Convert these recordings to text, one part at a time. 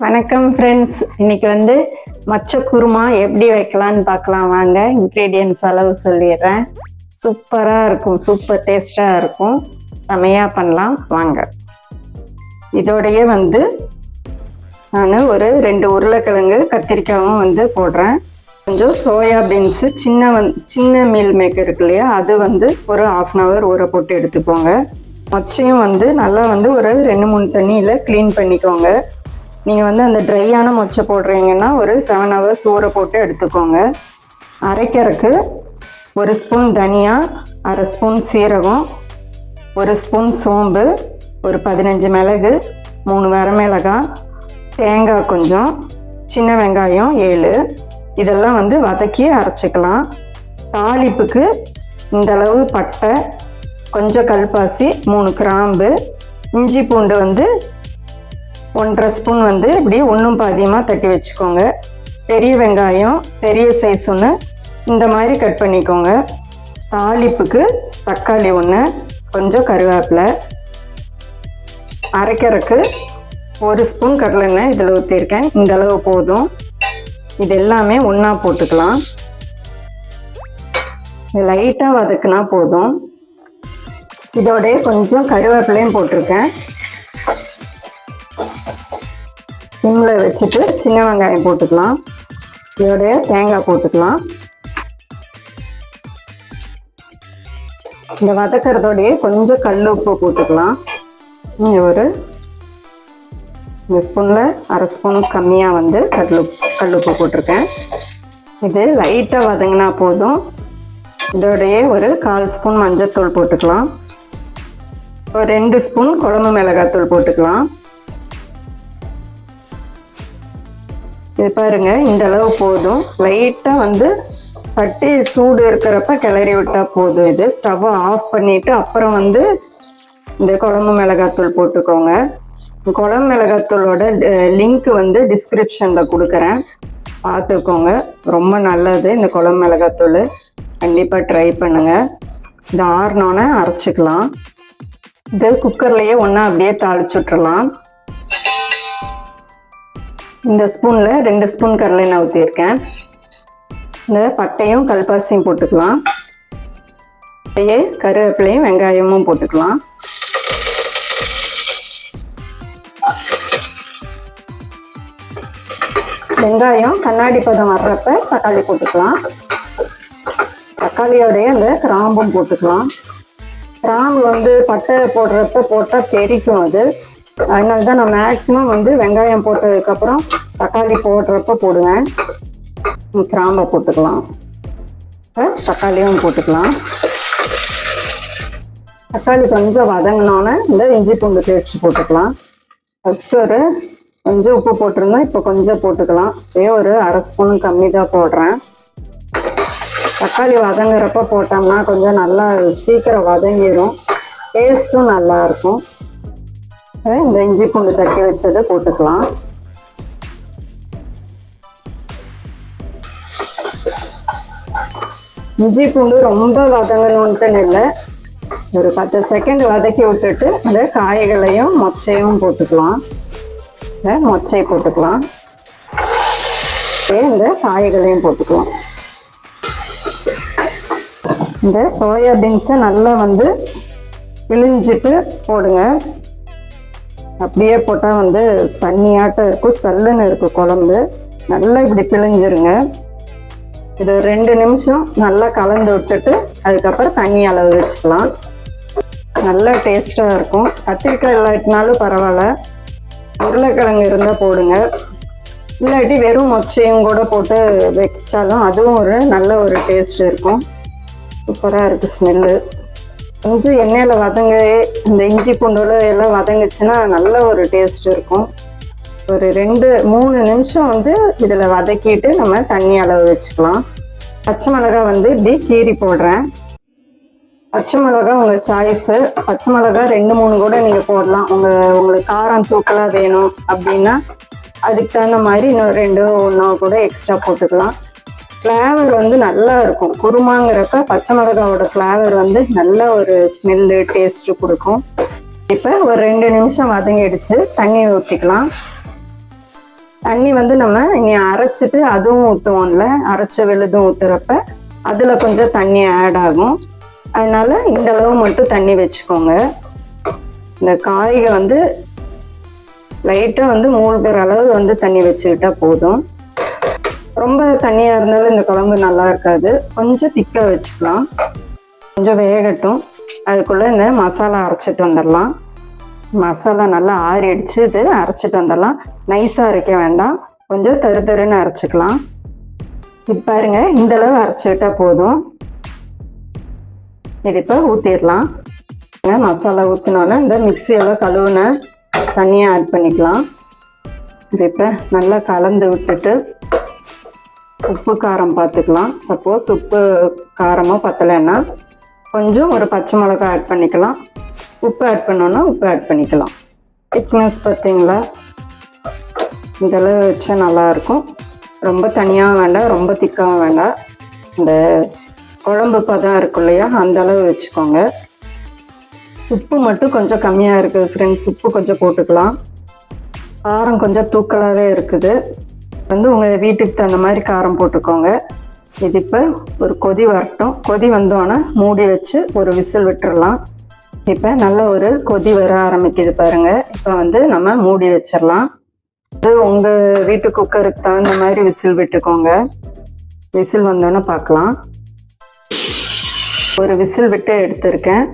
வணக்கம் ஃப்ரெண்ட்ஸ் இன்னைக்கு வந்து மச்ச குருமா எப்படி வைக்கலாம்னு பார்க்கலாம். வாங்க இன்க்ரீடியன்ஸ் அளவு சொல்லிடுறேன். சூப்பராக இருக்கும். சூப்பர் டேஸ்டாக இருக்கும். செமையாக பண்ணலாம். வாங்க. இதோடைய வந்து நான் ஒரு ரெண்டு உருளைக்கிழங்கு கத்திரிக்காயும் வந்து போடுறேன். கொஞ்சம் சோயா பீன்ஸு சின்ன வந் சின்ன மீல் மேக்கர் இருக்கு இல்லையா? அது வந்து ஒரு ஆஃப் அன் ஹவர் ஊற போட்டு எடுத்துக்கோங்க. மொச்சையும் வந்து நல்லா வந்து ஒரு ரெண்டு மூணு தண்ணியில் க்ளீன் பண்ணிக்கோங்க. நீங்கள் வந்து அந்த ட்ரையான மொச்சை போடுறீங்கன்னா ஒரு செவன் ஹவர்ஸ் ஊற போட்டு எடுத்துக்கோங்க. அரைக்கிறதுக்கு ஒரு ஸ்பூன் தனியா அரை ஸ்பூன் சீரகம் ஒரு ஸ்பூன் சோம்பு ஒரு பதினஞ்சு மிளகு மூணு வரமிளகாய் தேங்காய் கொஞ்சம் சின்ன வெங்காயம் ஏழு. இதெல்லாம் வந்து வதக்கி அரைச்சிக்கலாம். தாளிப்புக்கு இந்தளவு பட்டை கொஞ்சம் கல்பாசி மூணு கிராம்பு இஞ்சி பூண்டு வந்து ஒன்றரை ஸ்பூன் வந்து இப்படி ஒன்றும் பாதியமாக தட்டி வச்சுக்கோங்க. பெரிய வெங்காயம் பெரிய சைஸ் ஒன்று இந்த மாதிரி கட் பண்ணிக்கோங்க. தாளிப்புக்கு தக்காளி ஒன்று கொஞ்சம் கருவேப்பிலை. அரைக்கிறதுக்கு ஒரு ஸ்பூன் கடலெண்ணெய் இதில் ஊற்றிருக்கேன் இந்த அளவு போதும். இது எல்லாமே ஒன்றா போட்டுக்கலாம். இது லைட்டாக வதக்குனா போதும். இதோடய கொஞ்சம் கருவேப்பிலையும் போட்டிருக்கேன். சிம்மில் வச்சுட்டு சின்ன வெங்காயம் போட்டுக்கலாம். இதோடைய தேங்காய் போட்டுக்கலாம். இந்த வதக்கிறதோடைய கொஞ்சம் கல் உப்பு போட்டுக்கலாம். இங்கே ஒரு இந்த ஸ்பூனில் அரை ஸ்பூன் கம்மியாக வந்து கல் உப்பு கல் உப்பு போட்டிருக்கேன். இது லைட்டாக வதங்கினா போதும். இதோடைய ஒரு கால் ஸ்பூன் மஞ்சத்தூள் போட்டுக்கலாம். ஒரு ரெண்டு ஸ்பூன் குழம்பு மிளகாத்தூள் போட்டுக்கலாம். இது பாருங்க இந்த அளவு போதும். லைட்டாக வந்து சட்டி சூடு இருக்கிறப்ப கிளறி விட்டால் போதும். இது ஸ்டவ்வை ஆஃப் பண்ணிவிட்டு அப்புறம் வந்து இந்த குழம்பு மிளகாத்தூள் போட்டுக்கோங்க. குழம்பு மிளகாத்தூளோட லிங்க் வந்து டிஸ்கிரிப்ஷனில் கொடுக்குறேன். பார்த்துக்கோங்க ரொம்ப நல்லது இந்த குழம்பு மிளகாத்தூள். கண்டிப்பாக ட்ரை பண்ணுங்கள் இது ஆறினோன்னே அரைச்சிக்கலாம். இது குக்கர்லேயே ஒன்றா அப்படியே தாளிச்சு விட்டுறலாம் இந்த ஸ்பூனில் ரெண்டு ஸ்பூன் கடலெண்ணெய் ஊற்றியிருக்கேன் இந்த பட்டையும் கல்பாசியும் போட்டுக்கலாம். அப்படியே கருவேப்பிலையும் வெங்காயமும் போட்டுக்கலாம். வெங்காயம் கண்ணாடி பதம் வர்றப்ப தக்காளி போட்டுக்கலாம். தக்காளியோடைய அந்த கிராம்பும் போட்டுக்கலாம். கிராம்பு வந்து பட்டை போடுறப்ப போட்டால் தெரிக்கும் அது. அதனால தான் நான் மேக்ஸிமம் வந்து வெங்காயம் போட்டதுக்கப்புறம் தக்காளி போடுறப்ப போடுவேன். கிராம்பை போட்டுக்கலாம். தக்காளியும் போட்டுக்கலாம். தக்காளி கொஞ்சம் வதங்கினோன்னே இந்த இஞ்சி பூண்டு பேஸ்ட் போட்டுக்கலாம். ஃபஸ்ட்டு ஒரு கொஞ்சம் உப்பு போட்டிருந்தோம் இப்போ கொஞ்சம் போட்டுக்கலாம். இதே ஒரு அரை ஸ்பூன் கம்மி தான் போடுறேன். தக்காளி வதங்குறப்ப போட்டோம்னா கொஞ்சம் நல்லா சீக்கிரம் வதங்கிடும் டேஸ்ட்டும் நல்லாயிருக்கும் இந்த இஞ்சி பூண்டு தட்டி வச்சதை போட்டுக்கலாம். இஞ்சி பூண்டு ரொம்ப வதங்கணுன்ட்டுன்னு இல்லை. ஒரு பத்து செகண்ட் வதக்கி விட்டுட்டு அந்த காய்களையும் மொச்சையும் போட்டுக்கலாம். மொச்சை போட்டுக்கலாம். இந்த காய்களையும் போட்டுக்கலாம். இந்த சோயா பீன்ஸை நல்லா வந்து பிழிஞ்சிட்டு போடுங்க. அப்படியே போட்டால் வந்து தண்ணியாட்டம் இருக்கும். சல்லுன்னு இருக்கும் குழம்பு. நல்லா இப்படி பிழிஞ்சிருங்க. இது ரெண்டு நிமிஷம் நல்லா கலந்து விட்டுட்டு அதுக்கப்புறம் தண்ணி அளவு வச்சுக்கலாம். நல்லா டேஸ்ட்டாக இருக்கும். கத்திரிக்காய் இல்லாட்டினாலும் பரவாயில்ல. உருளைக்கிழங்கு இருந்தால் போடுங்க. இல்லாட்டி வெறும் மொச்சையும் கூட போட்டு வச்சாலும் அதுவும் ஒரு நல்ல ஒரு டேஸ்ட் இருக்கும். சூப்பராக இருக்குது ஸ்மெல்லு கொஞ்சம் எண்ணெயில் வதங்க இந்த இஞ்சி பூண்டோட எல்லாம் வதங்குச்சுன்னா நல்ல ஒரு டேஸ்ட் இருக்கும். ஒரு ரெண்டு மூணு நிமிஷம் வந்து இதில் வதக்கிட்டு நம்ம தண்ணி அளவு வச்சுக்கலாம். பச்சை மிளகாய் வந்து இப்படி கீறி போடுறேன். பச்சை மிளகாய் உங்கள் சாய்ஸு பச்சை மிளகாய் ரெண்டு மூணு கூட நீங்கள் போடலாம். உங்கள் உங்களுக்கு காரம் தூக்கலாக வேணும் அப்படின்னா அதுக்கு தகுந்த மாதிரி இன்னும் ரெண்டு ஒன்றா கூட எக்ஸ்ட்ரா போட்டுக்கலாம். ஃப்ளேவர் வந்து நல்லா இருக்கும். குருமாங்கிறப்ப பச்சை மிளகாவோட ஃப்ளேவர் வந்து நல்ல ஒரு ஸ்மெல்லு டேஸ்ட்டு கொடுக்கும். இப்போ ஒரு ரெண்டு நிமிஷம் வதங்கிடுச்சு. தண்ணி ஊற்றிக்கலாம் தண்ணி வந்து நம்ம இங்கே அரைச்சிட்டு அதுவும் ஊற்றுவோம்ல அரைச்ச விழுதும் ஊற்றுறப்ப அதில் கொஞ்சம் தண்ணி ஆட் ஆகும். அதனால இந்த அளவு மட்டும் தண்ணி வச்சுக்கோங்க. இந்த காய்கள் வந்து லைட்டாக வந்து மூழ்கிற அளவு வந்து தண்ணி வச்சுக்கிட்டா போதும். ரொம்ப தண்ணியாக இருந்தாலும் இந்த குழம்பு நல்லா இருக்காது. கொஞ்சம் திக்காக வச்சுக்கலாம். கொஞ்சம் வேகட்டும். அதுக்குள்ளே இந்த மசாலா அரைச்சிட்டு வந்துடலாம். மசாலா நல்லா ஆறிடுச்சு. இது அரைச்சிட்டு வந்துடலாம். நைஸாக அரைக்க வேண்டாம். கொஞ்சம் தரு தருன்னு அரைச்சிக்கலாம். இது பாருங்க இந்த அளவு அரைச்சிக்கிட்டா போதும். இது இப்போ ஊற்றிடலாம் மசாலா ஊற்றினோன்னே இந்த மிக்சியெல்லாம் கழுவுன தண்ணியை ஆட் பண்ணிக்கலாம். இது இப்போ நல்லா கலந்து விட்டுட்டு உப்பு காரம் பார்த்துக்கலாம் சப்போஸ் உப்பு காரமோ பத்தலைன்னா கொஞ்சம் ஒரு பச்சை மிளகா ஆட் பண்ணிக்கலாம். உப்பு ஆட் பண்ணோன்னா உப்பு ஆட் பண்ணிக்கலாம். திக்னஸ் பார்த்தீங்களா இந்த வச்சா நல்லாயிருக்கும் ரொம்ப தனியாகவும் வேண்டாம் ரொம்ப திக்காகவும் வேண்டாம். இந்த குழம்பு பதம் இருக்கும் இல்லையா அந்த அளவு வச்சுக்கோங்க. உப்பு மட்டும் கொஞ்சம் கம்மியாக இருக்குது ஃப்ரெண்ட்ஸ் உப்பு கொஞ்சம் போட்டுக்கலாம். காரம் கொஞ்சம் தூக்கலாகவே இருக்குது. வந்து உங்கள் வீட்டுக்கு தகுந்த மாதிரி காரம் போட்டுக்கோங்க. இது இப்போ ஒரு கொதி வரட்டும். கொதி வந்தோன்னே மூடி வச்சு ஒரு விசில் விட்டுறலாம். இப்போ நல்ல ஒரு கொதி வர ஆரம்பிக்குது பாருங்கள் இப்போ வந்து நம்ம மூடி வச்சிடலாம் இது உங்கள் வீட்டு குக்கருக்கு தகுந்த மாதிரி விசில் விட்டுக்கோங்க. விசில் வந்தோன்னே பார்க்கலாம் ஒரு விசில் விட்டு எடுத்திருக்கேன்.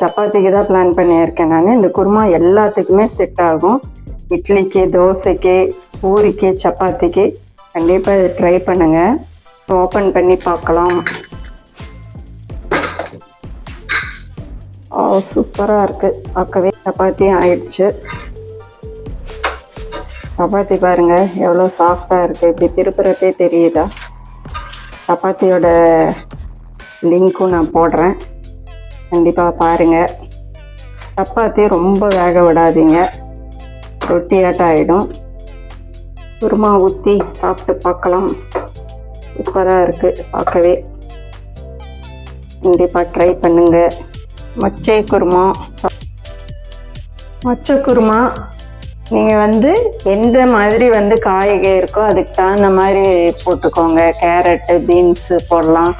சப்பாத்திக்கு தான் பிளான் பண்ணியிருக்கேன் நான். இந்த குருமா எல்லாத்துக்குமே செட் ஆகும். இட்லிக்கு தோசைக்கு பூரிக்கு சப்பாத்திக்கு கண்டிப்பாக இதை ட்ரை பண்ணுங்கள் ஓப்பன் பண்ணி பார்க்கலாம். ஓ சூப்பராக இருக்குது பார்க்கவே சப்பாத்தி ஆயிடுச்சு. சப்பாத்தி பாருங்கள் எவ்வளோ சாஃப்டாக இருக்குது இப்படி திருப்புறப்பே தெரியுதா? சப்பாத்தியோட லிங்க்கும் நான் போடுறேன். கண்டிப்பாக பாருங்கள் சப்பாத்தி ரொம்ப வேக விடாதீங்க. ரொட்டியாட்டம் ஆகிடும் குருமா ஊற்றி சாப்பிட்டு பார்க்கலாம். சூப்பராக இருக்குது பார்க்கவே. கண்டிப்பாக ட்ரை பண்ணுங்கள் மொச்சை குருமா. மொச்சை குருமா நீங்கள் வந்து எந்த மாதிரி வந்து காய்கறி இருக்கோ அதுக்கு தகுந்த மாதிரி போட்டுக்கோங்க. கேரட்டு பீன்ஸு போடலாம்.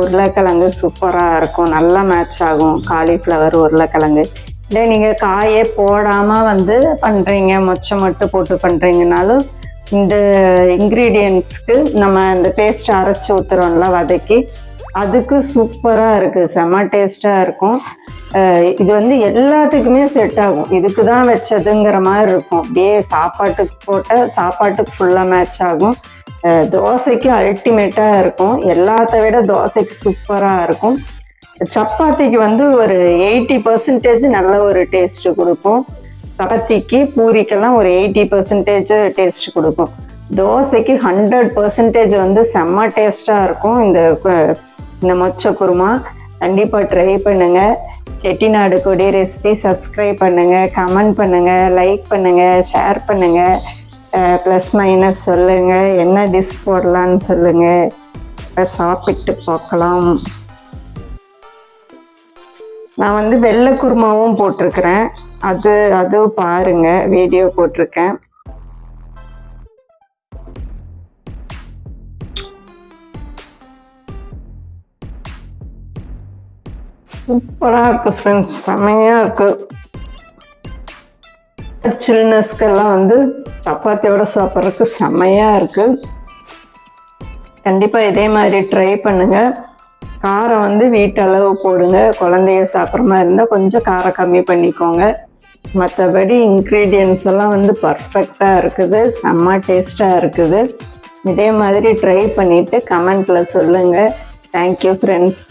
உருளைக்கிழங்கு சூப்பராக இருக்கும். நல்லா மேட்ச் ஆகும். காலிஃப்ளவர் உருளைக்கிழங்கு. இல்லை நீங்கள் காயே போடாமல் வந்து பண்ணுறீங்க மொச்சை மட்டும் போட்டு பண்ணுறீங்கனாலும் இந்த இன்க்ரீடியன்ஸ்க்கு நம்ம இந்த பேஸ்ட் அரைச்சி ஊற்றுறோம்ல வதக்கி அதுக்கு சூப்பராக இருக்குது செம்ம டேஸ்ட்டாக இருக்கும். இது வந்து எல்லாத்துக்குமே செட் ஆகும். இதுக்கு தான் வச்சதுங்கிற மாதிரி இருக்கும். அப்படியே சாப்பாட்டுக்கு போட்டால் சாப்பாட்டுக்கு ஃபுல்லாக மேட்ச் ஆகும். தோசைக்கு அல்டிமேட்டாக இருக்கும். எல்லாத்த விட தோசைக்கு சூப்பராக இருக்கும். சப்பாத்திக்கு வந்து ஒரு எயிட்டி பர்சன்டேஜ் நல்ல ஒரு டேஸ்ட் கொடுக்கும். சப்பாத்திக்கு பூரிக்கெல்லாம் ஒரு எயிட்டி பர்சன்டேஜ் டேஸ்ட் கொடுக்கும். தோசைக்கு ஹண்ட்ரட் பர்சன்டேஜ் வந்து செம்ம டேஸ்ட்டாக இருக்கும். இந்த இந்த மொச்சை குருமா. கண்டிப்பாக ட்ரை பண்ணுங்கள் செட்டிநாடு கொடி ரெசிபி சப்ஸ்கிரைப் பண்ணுங்கள் கமெண்ட் பண்ணுங்கள் லைக் பண்ணுங்கள் ஷேர் பண்ணுங்கள் ப்ளஸ் மைனஸ் சொல்லுங்கள் என்ன டிஷ் போடலான்னு சொல்லுங்கள் சாப்பிட்டு பார்க்கலாம். நான் வந்து வெள்ளை குருமாவும் போட்டிருக்கிறேன். அது அதுவும் பாருங்க வீடியோ போட்டிருக்கேன். சூப்பராக இருக்கு ஃப்ரெண்ட்ஸ் செமையாக இருக்கு. சில்னஸ்க்கெல்லாம் வந்து சப்பாத்தியோட சாப்பிட்றதுக்கு செம்மையா இருக்கு. கண்டிப்பாக இதே மாதிரி ட்ரை பண்ணுங்க. காரம் வந்து வீட்டளவு போடுங்க. குழந்தைங்க சாப்பிட்ற மாதிரி இருந்தால் கொஞ்சம் காரம் கம்மி பண்ணிக்கோங்க. மற்றபடி இன்க்ரீடியன்ஸ் எல்லாம் வந்து பர்ஃபெக்டாக இருக்குது. செம்ம டேஸ்ட்டாக இருக்குது. இதே மாதிரி ட்ரை பண்ணிவிட்டு கமெண்ட்டில் சொல்லுங்கள் தேங்க்யூ ஃப்ரெண்ட்ஸ்